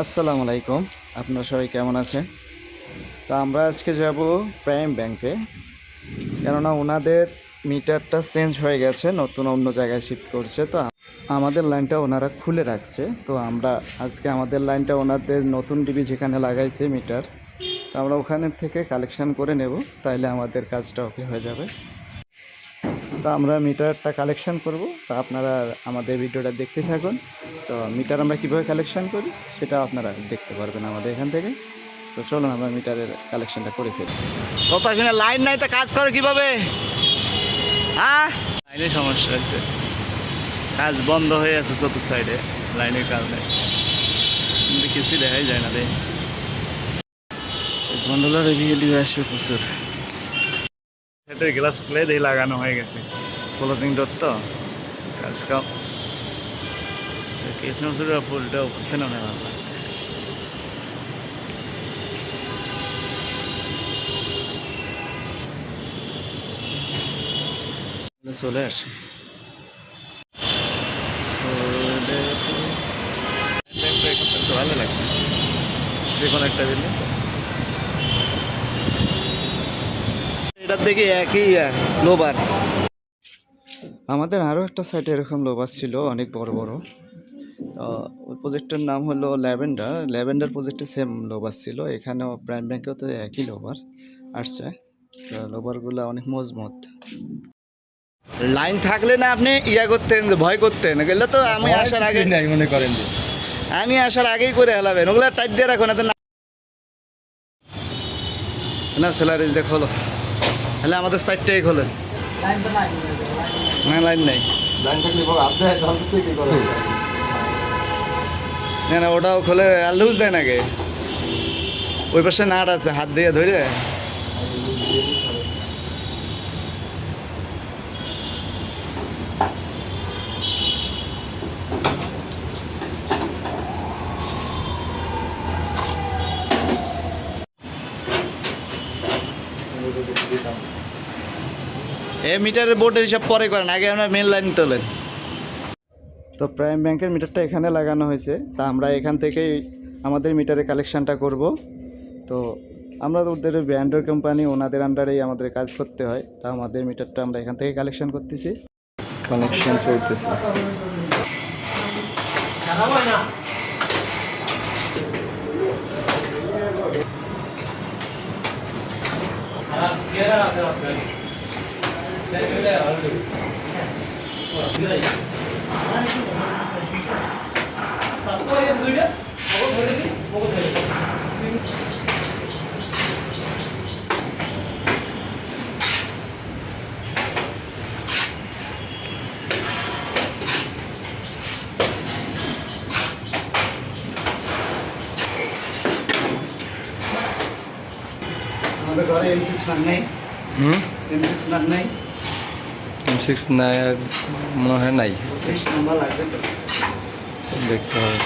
আসসালামু আলাইকুম। আপনারা সবাই কেমন আছেন? তো আমরা আজকে যাব প্রাইম ব্যাংকে। কেননা ওনাদের মিটারটা চেঞ্জ হয়ে গেছে, নতুন অন্য জায়গায় শিফট করছে। তো আমাদের লাইনটা ওনারা খুলে রাখছে। তো আমরা আজকে আমাদের লাইনটা ওনাদের নতুন ডিবি যেখানে লাগাইছে মিটার, তো আমরা ওখানে থেকে কালেকশান করে নেব। তাইলে আমাদের কাজটা ওকে হয়ে যাবে। তো আমরা মিটারটা কালেকশন করব। তো আপনারা আমাদের ভিডিওটা দেখতে থাকুন। তো মিটার আমরা কীভাবে কালেকশন করি সেটা আপনারা দেখতে পারবেন আমাদের এখান থেকে। তো চলুন আমরা মিটারের কালেকশনটা করে ফেলি। কত এখানে লাইন নাই তো কাজ করে কীভাবে? হ্যাঁ? লাইনে সমস্যা হয়েছে। কাজ বন্ধ হয়ে আছে চতুর্থ সাইডে লাইনের কারণে কিছুই দেখাই যায় না রে। গন্ডোলার রিভিউ আসবে প্রচুর। হেডের গ্লাস খুলে দিয়ে লাগানো হয়ে গেছে। ক্লোজিং ডোর তো? কাজ কাম মসুরের ফুলটা উপর না ভালো চলে আসে। ভালো লাগতেছে। যে কোনো একটা দিলে। এটার দেখে একই লোবার আমাদের আরও একটা সাইটে এরকম লোবার ছিল অনেক বড় বড়। ওই প্রজেক্টের নাম হলো ল্যাভেন্ডার ল্যাভেন্ডার প্রজেক্টে সেম লোবার ছিল এখানেও প্রাইম ব্যাংকেও তো একই লোবার আসছে। লোবারগুলো অনেক মজবুত। লাইন থাকলে না আপনি ইয়া করতেন ভয় করতেন গেলে তো আমি আসার আগে নাই মনে করেন যে। আমি আসার আগেই করে হেলাবেন ওগুলো টাইট দিয়ে রাখো না তো না- না স্যালারিজ দিয়ে খোলো তাহলে আমাদের সাইডটাই খোলেন না লাইন নেই। না না ওটাও খোলে লুজ দেয় নাকি ওই পাশে নাট আছে হাত দিয়ে ধরে। এ মিটারের বোর্ডের হিসাব পরে করেন আগে আমরা মেন লাইন তোলেন। তো প্রাইম ব্যাংকের মিটারটা এখানে লাগানো হয়েছে তা আমরা এখান থেকেই আমাদের মিটারের কালেকশানটা করব। তো আমরা তো ওদের ব্র্যান্ডের কোম্পানি ওনাদের আন্ডারেই আমাদের কাজ করতে হয় তা আমাদের মিটারটা আমরা এখান থেকে কালেকশন করতেছি। কানেকশন চলতেছে। আমাদের ঘরে এম সিক্স নাট নেই হুম এম সিক্স নাট নেই এম সিক্স নাই মনে হয় নাই সিক্স নাম্বার লাগবে তো দেখতে হবে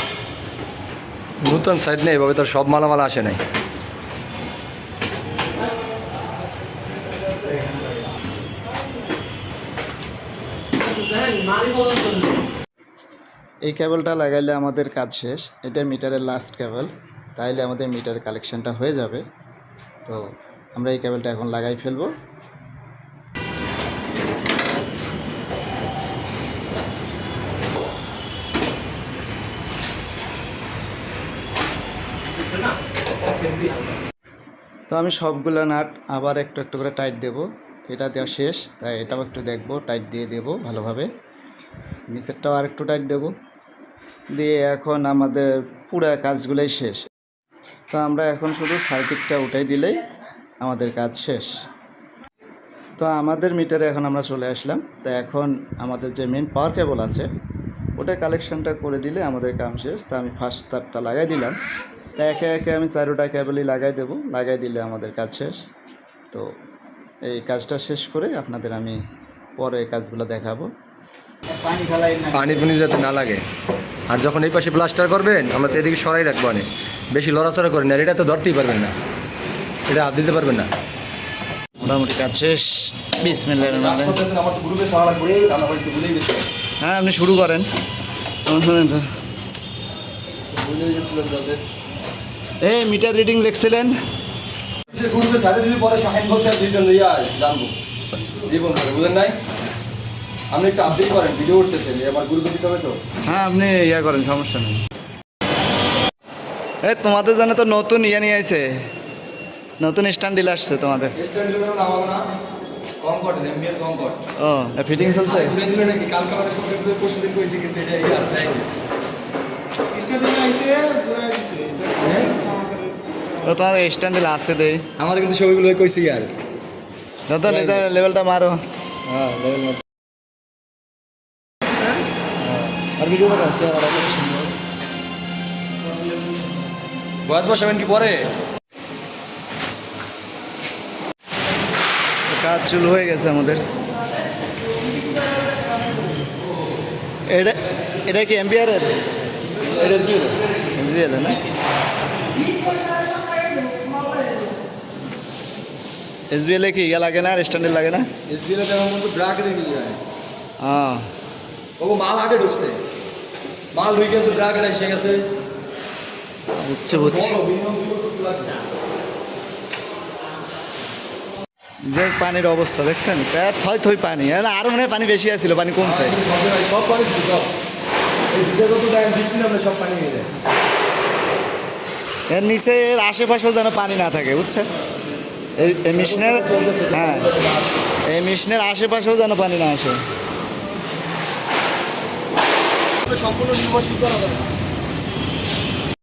নতুন সাইড নেই এভাবে তোর সব মালামাল আসে নাই এই কেবলটা লাগাইলে আমাদের কাজ শেষ। এটা মিটারের লাস্ট কেবল। তাইলে আমাদের মিটার কালেকশনটা হয়ে যাবে। তো আমরা এই কেবলটা এখন লাগাই ফেলব। তো আমি সবগুলো নাট আবার একটু একটু করে টাইট দেব। এটা দেওয়া শেষ, তাই এটাও একটু দেখব টাইট দিয়ে দেবো ভালোভাবে। নিচেরটাও আর একটু টাইট দেবো। দিয়ে এখন আমাদের পুরো কাজগুলোই শেষ। তো আমরা এখন শুধু সার্কিটটা উঠাই দিলেই আমাদের কাজ শেষ। তো আমাদের মিটারে এখন আমরা চলে আসলাম। তো এখন আমাদের যে মেন পাওয়ার কেবল আছে ওটা কালেকশনটা করে দিলে আমাদের কাম শেষ। তা আমি ফার্স্ট তারটা লাগাই দিলাম। তা একে একে আমি চারোটা কেবলই লাগাই দেবো। লাগাই দিলে আমাদের কাজ শেষ। তো এই কাজটা শেষ করে আপনাদের আমি পরে কাজগুলো দেখাবো। পানি ফেলাই পানি পানি যাতে না লাগে। আর যখন এই পাশে প্লাস্টার করবেন আমরা তো এদিকে সরাই রাখব অনেক। বেশি লড়াচড়া করেন আর এটা তো ধরতেই পারবেন না। এটা হাত দিতে পারবেন না। মোটামুটি কাজ শেষ। গেছি। হ্যাঁ আপনি শুরু করেন। এই মিটার রিডিং লিখছিলেন? গ্রুপে ছাড়ে দিলে পরে শাহিন বলতে রিটার্ন ইয়া জানব। জীবন করে বুঝেন নাই? আপনি একটু আপডেট করেন ভিডিও উঠতেছেন আমার গ্রুপে দিতে হবে তো। হ্যাঁ আপনি ইয়া করেন সমস্যা নেই। তোমাদের জানে তো নতুন ইয়ে নিয়ে আইছে। নতুন স্ট্যান্ড স্ট্যান্ডিল আসছে তোমাদের। স্টুডেন্টের নামাবো না। কম এমবিএল কম ও ফিটিং চলছে? ঘুরে দিলে নাকি কালকে আমার সঙ্গে ঘুরে পরশু দিন কইছি কিন্তু এটা ইয়ার তাই ও তোমার স্ট্যান্ডিল আছে দে আমার কিন্তু ছবিগুলো কইছি ইয়ার দাদা লেভেলটা মারো। হ্যাঁ লেভেল আর ভিডিও আর বয়স বসাবেন কি পরে। কাজ শুরু হয়ে গেছে আমাদের। এটা এটা কি এমবিআরের এটা এসবি এমবিআর না? এসবিএল কি ইয়ে লাগে না স্ট্যান্ডার্ড লাগে না? এসবি এর তেমন কিন্তু ব্র্যাক রেখে যায় হ্যাঁ। ও মাল আগে ঢুকছে। মাল ঢুকে গেছে ব্র্যাক এসে গেছে। বুঝছে বুঝছে। যে পানির অবস্থা, দেখছেন? প্যাট থই থই পানি। আর মনে হয় পানি বেশি আছিল, পানি কমছে। এর নিচে, এর আশেপাশেও যেন পানি না থাকে, বুঝছেন? এই মেশিনের হ্যাঁ। এই মেশিনের আশেপাশেও যেন পানি না আসে। সম্পূর্ণ নির্ভরশীল করা।